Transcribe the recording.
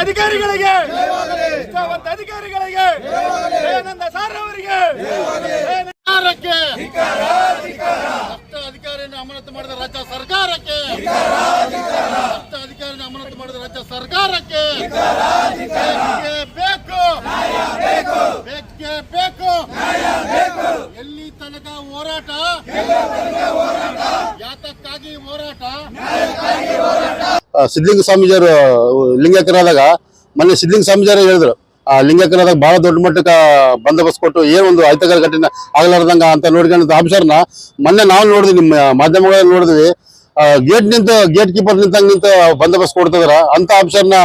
ಅಧಿಕಾರಿಗಳಿಗೆ ಇಷ್ಟವಂತ ಅಧಿಕಾರಿಗಳಿಗೆ ದಯಾನಂದ ಸಾರ್ ಅವರಿಗೆ ಸರ್ಕಾರಕ್ಕೆ ಅಧಿಕಾರಿಯನ್ನು ಅಮಾನತು ಮಾಡಿದ ರಾಜ್ಯ ಸರ್ಕಾರಕ್ಕೆ ಅಧಿಕಾರಿಯನ್ನು ಅಮಾನತು ಮಾಡಿದ ರಾಜ್ಯ ಸರ್ಕಾರಕ್ಕೆ ಬೇಕೇ. ಬೇಕು. ಬೇಕೇ. ಬೇಕು. ಎಲ್ಲಿ ತನಕ ಹೋರಾಟ? ಯಾತಕ್ಕಾಗಿ ಹೋರಾಟ? ಸಿದ್ಧಲಿಂಗ ಸ್ವಾಮೀಜಿಯವರು ಲಿಂಗಕರಾದಾಗ ಮೊನ್ನೆ ಸಿದ್ಧಲಿಂಗ ಸ್ವಾಮೀಜಿಯವರು ಹೇಳಿದ್ರು, ಆ ಲಿಂಗಕರಾದಾಗ ಬಹಳ ದೊಡ್ಡ ಮಟ್ಟಕ್ಕೆ ಬಂದೋಬಸ್ತ್ ಕೊಟ್ಟು ಏನ್ ಒಂದು ಆಯ್ತಕರ ಘಟನೆ ಆಗ್ಲಾರ್ದಂಗ ಅಂತ ನೋಡ್ಕೊಂಡಂತ ಆಫೀಸರ್ನ ಮೊನ್ನೆ ನಾವು ನೋಡಿದ್ವಿ, ನಿಮ್ಮ ಮಾಧ್ಯಮಗಳಲ್ಲಿ ನೋಡಿದ್ವಿ. ಗೇಟ್ ನಿಂತ, ಗೇಟ್ ಕೀಪರ್ ನಿಂತಂಗ್ ನಿಂತ ಬಂದೋಬಸ್ತ್ ಕೊಡ್ತಿದಾರ ಅಂತ ಆಫೀಸರ್ನ